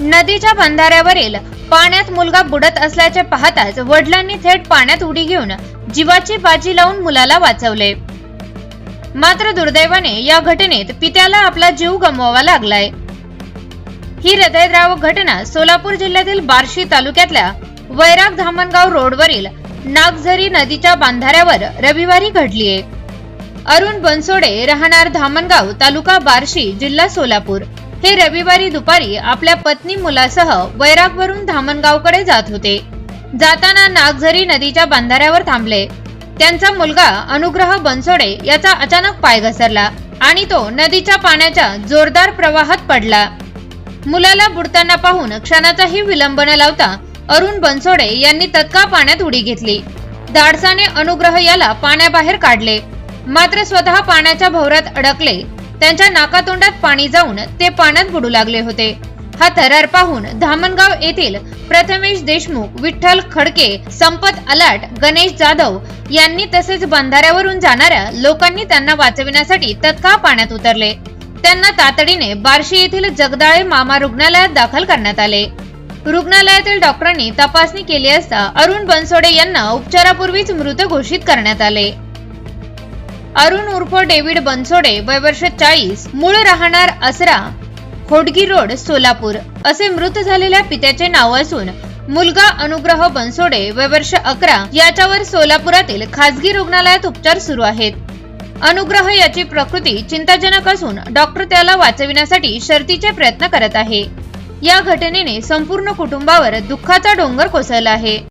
नदीच्या बंधाऱ्यावरील पाण्यात मुलगा बुडत असल्याचे पाहताच वडिलांनी थेट पाण्यात उडी घेऊन जीवाची बाजी लावून मुलाला वाचवले. मात्र दुर्दैवाने या घटनेत पित्याला आपला जीव गमवावा लागलाय. ही हृदयद्रावक घटना सोलापूर जिल्ह्यातील बार्शी तालुक्यातल्या वैराग धामणगाव रोडवरील नागझरी नदीच्या बांधाऱ्यावर रविवारी घडलीये. अरुण बनसोडे राहणार धामणगाव तालुका बार्शी जिल्हा सोलापूर. हे रविवारी दुपारी आपल्या पत्नी मुलासह वैरागवरून धामणगावकडे जात होते. जाताना नागझरी नदीच्या बांधाऱ्यावर थांबले. त्यांचा मुलगा अनुग्रह बनसोडे याचा अचानक पाय घसरला आणि तो नदीच्या पाण्याच्या जोरदार प्रवाहात पडला. मुलाला बुडताना पाहून क्षणाचाही विलंब न लावता अरुण बनसोडे यांनी तत्काळ पाण्यात उडी घेतली. धाडसाने अनुग्रह याला पाण्याबाहेर काढले. मात्र स्वतः पाण्याच्या भोवऱ्यात अडकले. त्यांच्या नाकातोंडात पाणी जाऊन ते पाण्यात बुडू लागले होते. हा थरार पाहून धामणगाव येथील प्रथमेश देशमुख विठ्ठल खडके संपत अलाट गणेश जाधव यांनी तसेच बंधाऱ्यावरून जाणाऱ्या लोकांनी त्यांना वाचविण्यासाठी तत्काळ पाण्यात उतरले. त्यांना तातडीने बार्शी येथील जगदाळे मामा रुग्णालयात दाखल करण्यात आले. रुग्णालयातील डॉक्टरांनी तपासणी केली असता अरुण बनसोडे यांना उपचारापूर्वीच मृत घोषित करण्यात आले. अरुण उर्फ डेव्हिड बनसोडे वय वर्ष चाळीस मूळ राहणार असरा होडगी रोड सोलापूर. असे मृत झालेल्या पित्याचे नाव असून मुलगा अनुग्रह बनसोडे वय वर्ष अकरा याच्यावर सोलापुरातील खासगी रुग्णालयात उपचार सुरू आहेत. अनुग्रह याची प्रकृती चिंताजनक असून डॉक्टर त्याला वाचविण्यासाठी शर्तीचे प्रयत्न करत आहे. या घटनेने संपूर्ण कुटुंबावर दुःखाचा डोंगर कोसळला आहे.